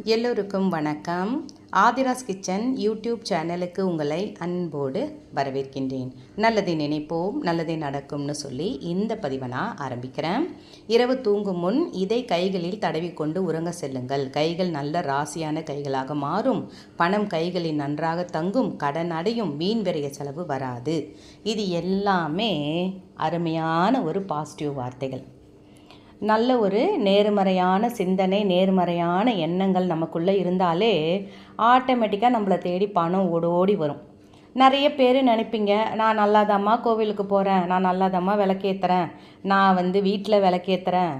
எல்லோருக்கும் வணக்கம். Aadhira's kitchen YouTube சேனலுக்கு உங்களை அன்போடு வரவேற்கின்றேன். நல்லதை நினைப்போம் நல்லதே நடக்கும்னு சொல்லி இந்த பதிவை நான் ஆரம்பிக்கிறேன். இரவு தூங்கும் முன் இதை கைகளில் தடவிக்கொண்டு உறங்க செல்லுங்கள். கைகள் நல்ல ராசியான கைகளாக மாறும். பணம் கைகளில் நன்றாக தங்கும் கடன் அடையும் மீன் விரைய செலவு வராது. இது எல்லாமே அருமையான ஒரு பாசிட்டிவ் வார்த்தைகள். நல்ல ஒரு நேர்மறையான சிந்தனை நேர்மறையான எண்ணங்கள் நமக்குள்ளே இருந்தாலே ஆட்டோமேட்டிக்காக நம்மளை தேடி பணம் ஓடோடி வரும். நிறைய பேர் நினைப்பீங்க நான் நல்லாதாம்மா கோவிலுக்கு போகிறேன் நான் நல்லாதாம்மா விளக்கேற்றுறேன் நான் வந்து வீட்டில் விளக்கேற்றுறேன்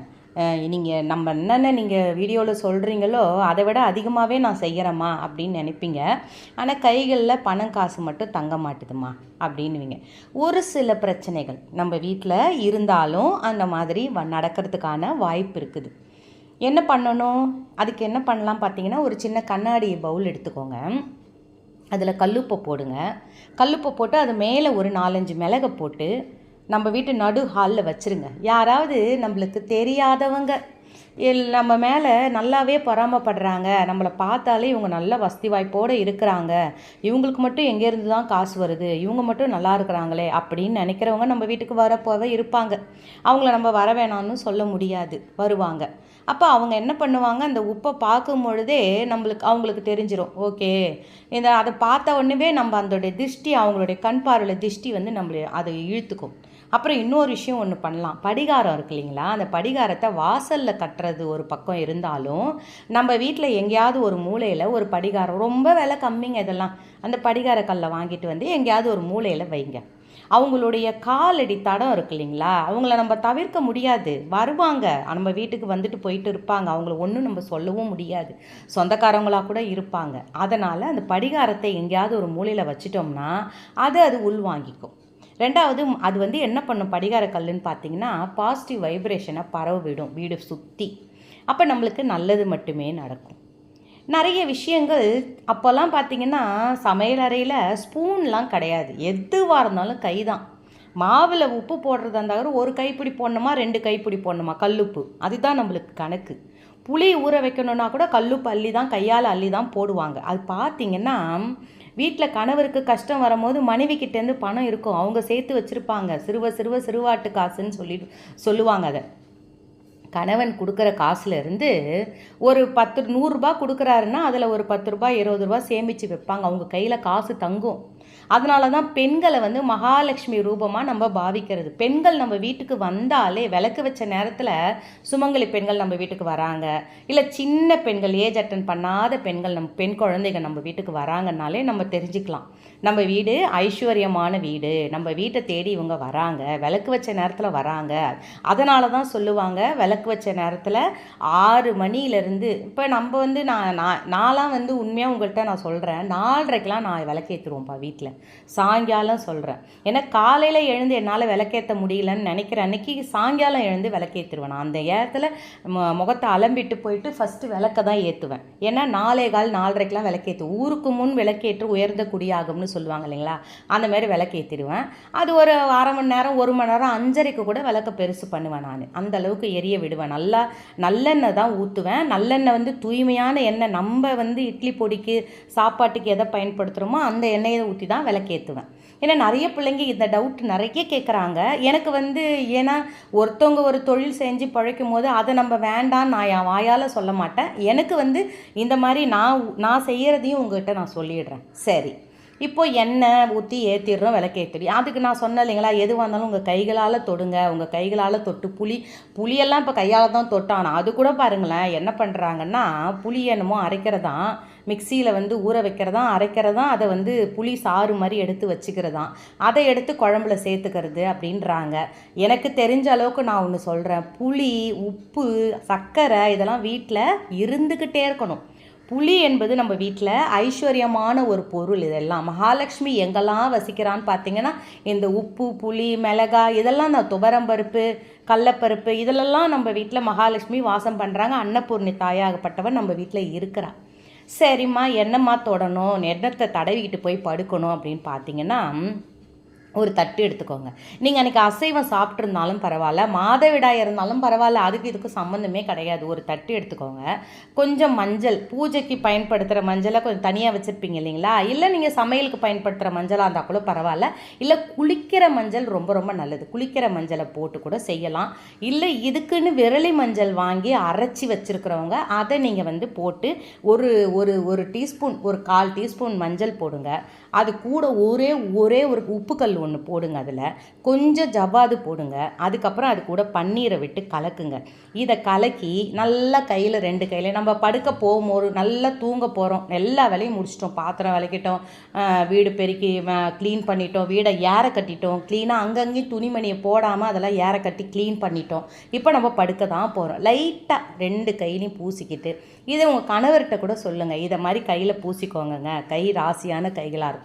நீங்கள் நம்ம என்னென்ன நீங்கள் வீடியோவில் சொல்கிறீங்களோ அதை விட அதிகமாகவே நான் செய்கிறேம்மா அப்படின்னு நினைப்பீங்க. ஆனால் கைகளில் பணம் காசு மட்டும் தங்க மாட்டுதுமா அப்படின்னுவீங்க. ஒரு சில பிரச்சனைகள் நம்ம வீட்டில் இருந்தாலும் அந்த மாதிரி வ நடக்கிறதுக்கான வாய்ப்பு இருக்குது. என்ன பண்ணணும்? அதுக்கு என்ன பண்ணலாம் பார்த்தீங்கன்னா ஒரு சின்ன கண்ணாடி பவுல் எடுத்துக்கோங்க. அதில் கல்லுப்பை போடுங்க. கல்லுப்பை போட்டு அது மேலே ஒரு நாலஞ்சு மிளகை போட்டு நம்ம வீட்டு நடு ஹாலில் வச்சுருங்க. யாராவது நம்மளுக்கு தெரியாதவங்க. இல் நம்ம மேலே நல்லாவே பொறாமப்படுறாங்க. நம்மளை பார்த்தாலே இவங்க நல்ல வசதி வாய்ப்போடு இருக்கிறாங்க. இவங்களுக்கு மட்டும் எங்கேருந்து தான் காசு வருது? இவங்க மட்டும் நல்லா இருக்கிறாங்களே அப்படின்னு நினைக்கிறவங்க நம்ம வீட்டுக்கு வரப்போவே இருப்பாங்க. அவங்கள நம்ம வர வேணாம்னு சொல்ல முடியாது. வருவாங்க. அப்போ அவங்க என்ன பண்ணுவாங்க? அந்த உப்பை பார்க்கும் பொழுதே நம்மளுக்கு அவங்களுக்கு தெரிஞ்சிடும் ஓகே. இந்த அதை பார்த்த உடனே நம்ம அதோடைய திருஷ்டி அவங்களுடைய கண் பார்வையில் திருஷ்டி வந்து நம்மளை அதை இழுத்துக்கும். அப்புறம் இன்னொரு விஷயம் ஒன்று பண்ணலாம். படிகாரம் இருக்கு இல்லைங்களா? அந்த படிகாரத்தை வாசலில் கட்டுறது ஒரு பக்கம் இருந்தாலும் நம்ம வீட்டில் எங்கேயாவது ஒரு மூலையில் ஒரு படிகாரம் ரொம்ப விலை கம்மிங்க இதெல்லாம். அந்த படிகார கல்லை வாங்கிட்டு வந்து எங்கேயாவது ஒரு மூலையில் வைங்க. அவங்களுடைய காலடி தடம் இருக்கு இல்லைங்களா? அவங்கள நம்ம தவிர்க்க முடியாது. வருவாங்க. நம்ம வீட்டுக்கு வந்துட்டு போயிட்டு இருப்பாங்க. அவங்கள ஒன்றும் நம்ம சொல்லவும் முடியாது. சொந்தக்காரங்களாக கூட இருப்பாங்க. அதனால் அந்த படிகாரத்தை எங்கேயாவது ஒரு மூலையில் வச்சிட்டோம்னா அது அது உள்வாங்கிக்கும். ரெண்டாவது அது வந்து என்ன பண்ணும் படிகார கல்லுன்னு பார்த்தீங்கன்னா பாசிட்டிவ் வைப்ரேஷனை பரவ விடும் வீடு சுற்றி அப்போ நம்மளுக்கு நல்லது மட்டுமே நடக்கும். நிறைய விஷயங்கள் அப்போல்லாம் பார்த்தீங்கன்னா சமையல் அறையில் ஸ்பூன்லாம் கிடையாது. எதுவாக இருந்தாலும் கை தான். மாவில் உப்பு போடுறதா இருந்தாலும் ஒரு கைப்பிடி போடணுமா ரெண்டு கைப்பிடி போடணுமா? கல்லுப்பு. அதுதான் நம்மளுக்கு கணக்கு. புளி ஊற வைக்கணுன்னா கூட கல்லுப்பு அள்ளி தான் கையால் அள்ளி தான் போடுவாங்க. அது பார்த்தீங்கன்னா வீட்டில் கணவருக்கு கஷ்டம் வரும்போது மனைவி கிட்டேருந்து பணம் இருக்கும். அவங்க சேர்த்து வச்சுருப்பாங்க. சிறுவ சிறுவ சிறுவாட்டு காசுன்னு சொல்லி சொல்லுவாங்க அதை. கணவன் கொடுக்குற காசுலேருந்து ஒரு பத்து நூறுரூபா கொடுக்குறாருன்னா அதில் ஒரு பத்து ரூபாய் இருபது ரூபா சேமித்து வைப்பாங்க. அவங்க கையில் காசு தங்கும். அதனால தான் பெண்களை வந்து மகாலட்சுமி ரூபமாக நம்ம பாவிக்கிறது. பெண்கள் நம்ம வீட்டுக்கு வந்தாலே விளக்கு வச்ச நேரத்தில் சுமங்கலி பெண்கள் நம்ம வீட்டுக்கு வராங்க. இல்லை சின்ன பெண்கள் ஏஜ் அட்டன் பண்ணாத பெண்கள் நம்ம பெண் குழந்தைங்க நம்ம வீட்டுக்கு வராங்கனாலே நம்ம தெரிஞ்சுக்கலாம். நம்ம வீடு ஐஸ்வர்யமான வீடு. நம்ம வீட்டை தேடி இவங்க வராங்க. விளக்கு வச்ச நேரத்தில் வராங்க. அதனால தான் சொல்லுவாங்க விளக்கு வச்ச நேரத்தில் ஆறு மணியிலேருந்து இப்போ நம்ம வந்து நான் நான் நான்லாம் வந்து உண்மையாக உங்கள்கிட்ட நான் சொல்கிறேன் நாலரைக்கெலாம் நான் விளக்கேற்றுருவோம்ப்பா வீட்டில் சாயங்காலம் சொல்கிறேன் ஏன்னா காலையில் எழுந்து என்னால் விளக்கேற்ற முடியலன்னு நினைக்கிற அன்னைக்கு சாயங்காலம் எழுந்து விளக்கேற்றுருவேன் நான் அந்த நேரத்தில் முகத்தை அலம்பிட்டு போயிட்டு ஃபஸ்ட்டு விளக்க தான் ஏற்றுவேன் ஏன்னா நாலே கால் நாலரைக்கெலாம் விளக்கேற்று ஊருக்கு முன் விளக்கேற்று உயர்ந்த குடியாகும்னு சொல்லுவாங்க இல்லைங்களா? அந்த மாதிரி விளக்கேற்றிடுவேன் அது ஒரு அரை மணி நேரம் ஒரு மணி நேரம் அஞ்சரைக்கு கூட விளக்க பெருசு பண்ணுவேன் நான். அந்த அளவுக்கு எரிய விடுவேன். நல்லா நல்லெண்ணெய் தான் ஊற்றுவேன் நல்லெண்ணெய் வந்து தூய்மையான எண்ணெய். நம்ம வந்து இட்லி பொடிக்கு சாப்பாட்டுக்கு எதை பயன்படுத்துகிறோமோ அந்த எண்ணெயை ஊற்றி தான் விளக்கேற்றுவேன் ஏன்னா நிறைய பிள்ளைங்க இந்த டவுட் நிறைய கேட்குறாங்க எனக்கு வந்து ஏன்னா ஒருத்தவங்க ஒரு தொழில் செஞ்சு பழைக்கும் போது அதை நம்ம வேண்டாம் நான் என் வாயால் சொல்ல மாட்டேன். எனக்கு வந்து இந்த மாதிரி நான் நான் செய்கிறதையும் உங்கள்கிட்ட நான் சொல்லிடுறேன். சரி. இப்போ எண்ணெய் ஊற்றி ஏற்றிடுறோம் விளக்கேற்றி அதுக்கு நான் சொன்னேன் இல்லைங்களா எதுவாக இருந்தாலும் உங்கள் கைகளால் தொடுங்க உங்கள் கைகளால் தொட்டு புளி புளியெல்லாம் இப்போ கையால் தான் தொட்டானா அது கூட பாருங்களேன் என்ன பண்ணுறாங்கன்னா புளி என்னமோ அரைக்கிறதான் மிக்சியில் வந்து ஊற வைக்கிறதா அரைக்கிறதா அதை வந்து புளி சாறு மாதிரி எடுத்து வச்சுக்கிறதா அதை எடுத்து குழம்புல சேர்த்துக்கிறது அப்படின்றாங்க. எனக்கு தெரிஞ்ச அளவுக்கு நான் ஒன்று சொல்கிறேன் புளி உப்பு சர்க்கரை இதெல்லாம் வீட்டில் இருந்துக்கிட்டே இருக்கணும். புலி என்பது நம்ம வீட்டில் ஐஸ்வர்யமான ஒரு பொருள் இதெல்லாம். மகாலட்சுமி எங்கெல்லாம் வசிக்கிறான்னு பார்த்தீங்கன்னா இந்த உப்பு புளி மிளகா இதெல்லாம் நான் துவரம்பருப்பு கடலப்பருப்பு இதிலெல்லாம் நம்ம வீட்டில் மகாலட்சுமி வாசம் பண்ணுறாங்க அன்னபூர்ணி தாயாகப்பட்டவன் நம்ம வீட்டில் இருக்கிறான் சரிம்மா என்னம்மா தொடணும்? எண்ணத்தை தடவிக்கிட்டு போய் படுக்கணும் அப்படின்னு பார்த்தீங்கன்னா ஒரு தட்டு எடுத்துக்கோங்க. நீங்கள் அன்றைக்கி அசைவம் சாப்பிட்ருந்தாலும் பரவாயில்ல. மாதவிடாய் இருந்தாலும் பரவாயில்ல. அதுக்கு இதுக்கு சம்மந்தமே கிடையாது. ஒரு தட்டு எடுத்துக்கோங்க. கொஞ்சம் மஞ்சள் பூஜைக்கு பயன்படுத்துகிற மஞ்சளை கொஞ்சம் தனியாக வச்சுருப்பீங்க இல்லைங்களா? இல்லை நீங்கள் சமையலுக்கு பயன்படுத்துகிற மஞ்சளாக இருந்தால் கூட பரவாயில்ல. இல்லை குளிக்கிற மஞ்சள் ரொம்ப ரொம்ப நல்லது. குளிக்கிற மஞ்சளை போட்டு கூட செய்யலாம். இல்லை இதுக்குன்னு விரலி மஞ்சள் வாங்கி அரைச்சி வச்சுருக்கிறவங்க அதை நீங்கள் வந்து போட்டு ஒரு ஒரு ஒரு டீஸ்பூன் ஒரு கால் டீஸ்பூன் மஞ்சள் போடுங்க. அது கூட ஒரே ஒரே ஒரு உப்புக்கல் ஒன்று போடுங்க அதில். கொஞ்சம் ஜவ்வாது போடுங்க. அதுக்கப்புறம் அது கூட பன்னீரை விட்டு கலக்குங்க. இதை கலக்கி நல்லா கையில் ரெண்டு கையில் நம்ம படுக்க போகும்போது நல்லா தூங்க போகிறோம் எல்லா வேலையும் முடிச்சிட்டோம். பாத்திரம் விளக்கிட்டோம். வீடு பெருக்கி க்ளீன் பண்ணிட்டோம். வீடை ஏற கட்டிட்டோம். க்ளீனாக அங்கங்கேயும் துணிமணியை போடாமல் அதெல்லாம் ஏற கட்டி க்ளீன் பண்ணிட்டோம். இப்போ நம்ம படுக்க தான் போகிறோம் லைட்டாக ரெண்டு கையிலையும் பூசிக்கிட்டு இதை உங்கள் கணவர்கிட்ட கூட சொல்லுங்கள் இதை மாதிரி கையில் பூசிக்கோங்கங்க. கை ராசியான கைகளாக இருக்கும்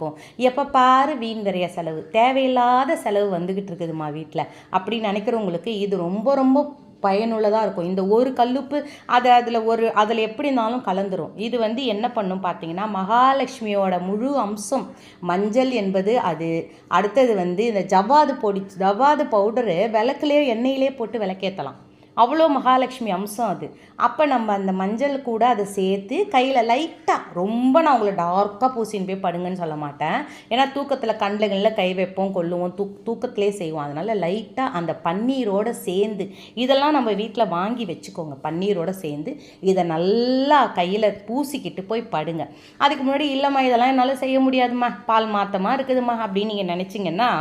எப்போ பாரு வீண் விரைய செலவு. தேவையில்லாத செலவு வந்துக்கிட்டு இருக்குதுமா வீட்டில் அப்படின்னு நினைக்கிறவங்களுக்கு இது ரொம்ப ரொம்ப பயனுள்ளதாக இருக்கும். இந்த ஒரு கல்லுப்பு அதை அதில் ஒரு அதில் எப்படி இருந்தாலும் கலந்துரும். இது வந்து என்ன பண்ணும் பார்த்தீங்கன்னா மகாலட்சுமியோட முழு அம்சம் மஞ்சள் என்பது அது. அடுத்தது வந்து இந்த ஜவ்வாது பொடி ஜவ்வாது பவுடரு விளக்குலேயே எண்ணெயிலே போட்டு விளக்கேற்றலாம் அவ்வளோ மகாலட்சுமி அம்சம் அது. அப்போ நம்ம அந்த மஞ்சள் கூட அதை சேர்த்து கையில் லைட்டாக ரொம்ப நான் உங்களை டார்க்காக பூசின்னு போய் படுங்கன்னு சொல்ல மாட்டேன். ஏன்னா தூக்கத்தில் கண்ணுகளில் கை வைப்போம் கொள்ளுவோம் தூக் தூக்கத்திலே செய்வோம். அதனால் லைட்டாக அந்த பன்னீரோடு சேர்ந்து இதெல்லாம் நம்ம வீட்டில் வாங்கி வச்சுக்கோங்க. பன்னீரோடு சேர்ந்து இதை நல்லா கையில் பூசிக்கிட்டு போய் படுங்க. அதுக்கு முன்னாடி இல்லைம்மா இதெல்லாம் என்னால் செய்ய முடியாதும்மா. பால் மாத்தமாக இருக்குதும்மா அப்படின்னு நீங்கள் நினச்சிங்கன்னா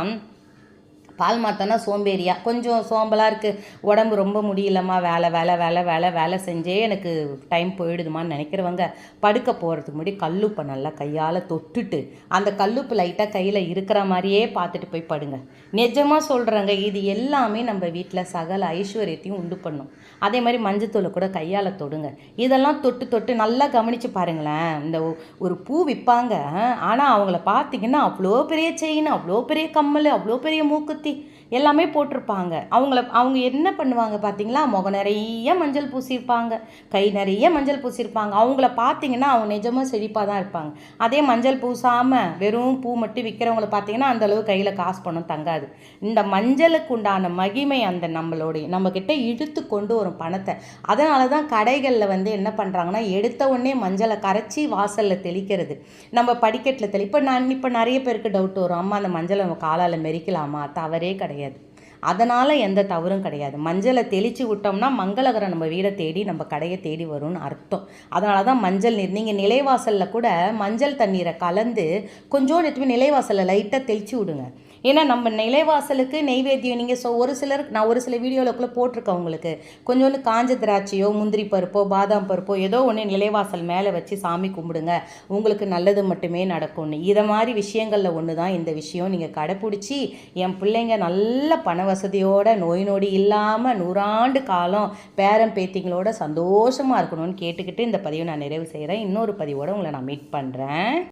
பால் மாத்தனா சோம்பேறியா. கொஞ்சம் சோம்பலாக இருக்குது உடம்பு ரொம்ப முடியலம்மா. வேலை வேலை வேலை வேலை வேலை செஞ்சே எனக்கு டைம் போயிடுதுமான்னு நினைக்கிறவங்க படுக்க போகிறதுக்கு முன்னாடி கல்லுப்பை நல்லா கையால் தொட்டுட்டு அந்த கல்லுப்பு லைட்டாக கையில் இருக்கிற மாதிரியே பார்த்துட்டு போய் படுங்க. நிஜமாக சொல்கிறேங்க இது எல்லாமே நம்ம வீட்டில் சகல ஐஸ்வர்யத்தையும் உண்டு பண்ணும். அதே மாதிரி மஞ்சத்தூளை கூட கையால் தொடுங்க. இதெல்லாம் தொட்டு தொட்டு நல்லா கவனித்து பாருங்களேன். இந்த ஒ- ஒரு பூ விற்பாங்க ஆனால் அவங்கள பார்த்தீங்கன்னா அவ்வளோ பெரிய செயின் அவ்வளோ பெரிய கம்மல் அவ்வளோ பெரிய மூக்குத்தி எல்லாமே போட்டிருப்பாங்க. அவங்கள அவங்க என்ன பண்ணுவாங்க பார்த்தீங்களா முகம் நிறைய மஞ்சள் பூசியிருப்பாங்க. கை நிறைய மஞ்சள் பூசியிருப்பாங்க. அவங்கள பார்த்தீங்கன்னா அவங்க நிஜமாக செழிப்பாக தான் இருப்பாங்க. அதே மஞ்சள் பூசாமல் வெறும் பூ மட்டும் விற்கிறவங்கள பார்த்தீங்கன்னா அந்த அளவு கையில் காசு பணம் தங்காது. இந்த மஞ்சளுக்கு உண்டான மகிமை அந்த நம்மளுடைய நம்மக்கிட்ட இழுத்து கொண்டு வரும் பணத்தை. அதனால தான் கடைகளில் வந்து என்ன பண்ணுறாங்கன்னா எடுத்த உடனே மஞ்சளை கரைச்சி வாசலில் தெளிக்கிறது. நம்ம படிக்கட்டில் தெளி இப்போ நான் இப்போ நிறைய பேருக்கு டவுட் வரும். அம்மா அந்த மஞ்சளை நம்ம காலால் மெரிக்கலாமா? தவறே கிடையாது. அதனால் எந்த தவறும் கிடையாது. மஞ்சளை தெளித்து விட்டோம்னா மங்களகரம் நம்ம வீடை தேடி நம்ம கடையை தேடி வரும்னு அர்த்தம். அதனால தான் மஞ்சள் நீர் நீங்கள் நிலைவாசலில் கூட மஞ்சள் தண்ணீரை கலந்து கொஞ்சோண்டு எடுத்து நிலைவாசலில் லைட்டாக தெளித்து விடுங்க. ஏன்னா நம்ம நிலைவாசலுக்கு நெய்வேத்தியம் நீங்கள் ஸோ ஒரு சிலர் நான் ஒரு சில வீடியோவில் போட்டிருக்கேன் உங்களுக்கு. கொஞ்சோண்டு காஞ்ச திராட்சையோ முந்திரி பருப்போ பாதாம் பருப்போ ஏதோ ஒன்று நிலைவாசல் மேலே வச்சு சாமி கும்பிடுங்க. உங்களுக்கு நல்லது மட்டுமே நடக்கும்னு. இதை மாதிரி விஷயங்களில் ஒன்று தான் இந்த விஷயம். நீங்கள் கடைப்பிடிச்சி என் பிள்ளைங்க நல்ல பண வசதியோட நோய் நொடி இல்லாமல் நூறாண்டு காலம் பேரம் பேத்திங்களோட சந்தோஷமாக இருக்கணும்னு கேட்டுக்கிட்டு இந்த பதிவை நான் நிறைவு செய்கிறேன் இன்னொரு பதிவோடு உங்களை நான் மீட் பண்ணுறேன்